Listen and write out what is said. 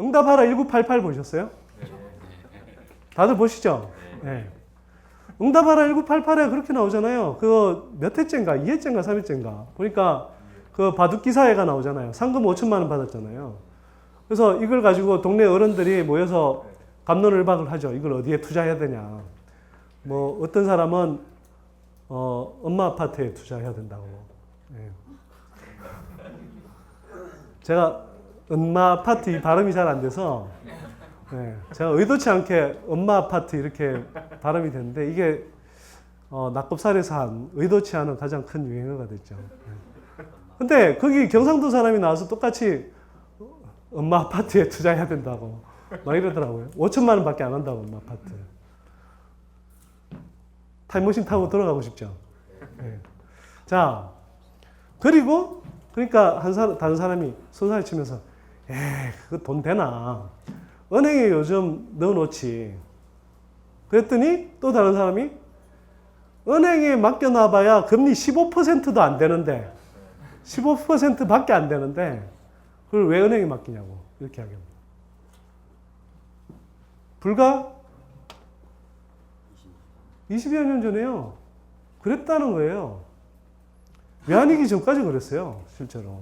응답하라 1988 보셨어요? 다들 보시죠? 네. 응답하라 1988에 그렇게 나오잖아요. 그 몇 회째인가? 2회째인가? 3회째인가? 보니까 그 바둑 기 사회가 나오잖아요. 상금 5천만 원 받았잖아요. 그래서 이걸 가지고 동네 어른들이 모여서 감론을박을 하죠. 이걸 어디에 투자해야 되냐. 뭐 어떤 사람은 어, 엄마 아파트에 투자해야 된다고. 예. 제가 엄마 아파트 이 발음이 잘 안 돼서 예, 제가 의도치 않게 엄마 아파트 이렇게 발음이 됐는데 이게 어, 낙곱살에서 한 의도치 않은 가장 큰 유행어가 됐죠. 예. 근데 거기 경상도 사람이 나와서 똑같이 엄마 아파트에 투자해야 된다고 막 이러더라고요. 5천만 원밖에 안 한다고 엄마 아파트. 타임머신 타고 돌아가고 싶죠. 예. 자 그리고 그러니까 한 사람 다른 사람이 손살 치면서 에 그거 돈 되나 은행에 요즘 넣어놓지. 그랬더니 또 다른 사람이 은행에 맡겨놔봐야 금리 15%도 안 되는데 15%밖에 안 되는데 그걸 왜 은행에 맡기냐고 이렇게 하겠습니다. 불과 20여 년 전에요. 그랬다는 거예요. 외환위기 전까지 그랬어요, 실제로.